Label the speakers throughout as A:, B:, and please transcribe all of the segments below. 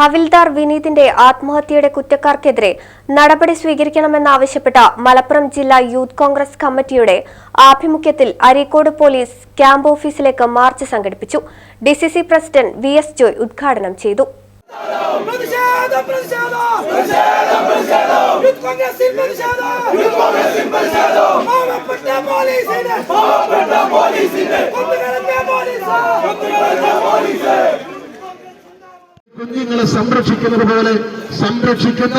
A: ഹവിൽദാർ വിനീതിന്റെ ആത്മഹത്യയുടെ കുറ്റക്കാർക്കെതിരെ നടപടി സ്വീകരിക്കണമെന്നാവശ്യപ്പെട്ട മലപ്പുറം ജില്ലാ യൂത്ത് കോൺഗ്രസ് കമ്മിറ്റിയുടെ ആഭിമുഖ്യത്തിൽ അരീക്കോട് പോലീസ് ക്യാമ്പ് ഓഫീസിലേക്ക് മാർച്ച് സംഘടിപ്പിച്ചു. DCC president V S Joy ഉദ്ഘാടനം ചെയ്തു.
B: പ്രതിഷേധം പ്രതിഷേധം യൂത്ത് കോൺഗ്രസിൽ പ്രതിഷേധം പാവപ്പെട്ട പോലീസിന് കൊന്നുകളഞ്ഞ പോലീസ്
C: കുഞ്ഞുങ്ങളെ സംരക്ഷിക്കുന്നത് പോലെ സംരക്ഷിക്കുന്ന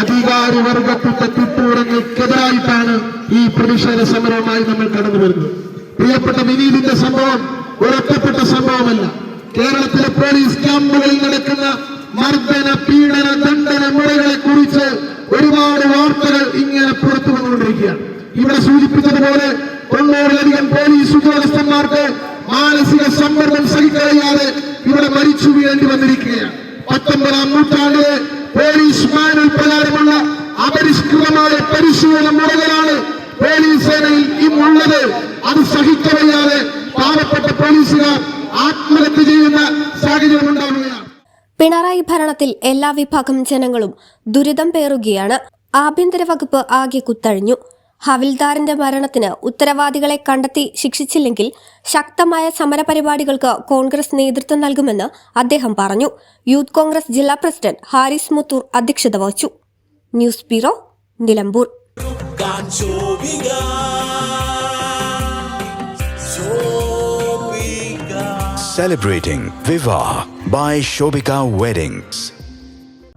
C: അധികാരി വർഗത്തിന്റെ തിട്ടൂരങ്ങൾക്കെതിരായിട്ടാണ് ഈ പ്രതിഷേധ സമരവുമായി നമ്മൾ കടന്നു വരുന്നത് പ്രിയപ്പെട്ട വിനീതിന്റെ സംഭവം ഒരൊറ്റപ്പെട്ട സംഭവമല്ല. കേരളത്തിലെ പോലീസ് ക്യാമ്പുകളിൽ നടക്കുന്ന മർദ്ദന പീഡന ദണ്ഡന മുറകളെ കുറിച്ച് ഒരുപാട് വാർത്തകൾ ഇങ്ങനെ പുറത്തു വന്നുകൊണ്ടിരിക്കുകയാണ്. ഇവിടെ സൂചിപ്പിച്ചതുപോലെ തൊണ്ണൂറിലധികം പോലീസ് ഉദ്യോഗസ്ഥന്മാർക്ക് മാനസിക സമ്മർദ്ദം സഹിക്കറിയാതെ ഇവിടെ മരിച്ചു വീഴേണ്ടി വന്നിരിക്കുകയാണ്. പത്തൊമ്പതാം നൂറ്റാണ്ടിലെ പോലീസ് മാനുവൽ പ്രകാരമുള്ള അപരിഷ്കൃതമായ പരിശീലന മുറകളാണ് പോലീസ് സേനയിൽ ഇന്നുള്ളത്. അത് സഹിക്കവയ്യാതെ പാവപ്പെട്ട പോലീസുകാർ ആത്മഹത്യ ചെയ്യുന്ന സാഹചര്യം ഉണ്ടാവുകയാണ്.
A: പിണറായി ഭരണത്തിൽ എല്ലാ വിഭാഗം ജനങ്ങളും ദുരിതം പേറുകയാണ്. ആഭ്യന്തര വകുപ്പ് ആകെ കുത്തഴിഞ്ഞു. ഹവിൽദാറിന്റെ മരണത്തിന് ഉത്തരവാദികളെ കണ്ടെത്തി ശിക്ഷിച്ചില്ലെങ്കിൽ ശക്തമായ സമരപരിപാടികൾക്ക് കോൺഗ്രസ് നേതൃത്വം നൽകുമെന്ന് അദ്ദേഹം പറഞ്ഞു. യൂത്ത് കോൺഗ്രസ് ജില്ലാ പ്രസിഡന്റ് ഹാരിസ് മുത്തൂർ അധ്യക്ഷത വഹിച്ചു. News bureau Nilambur.
D: Celebrating Viva by Shobika Weddings.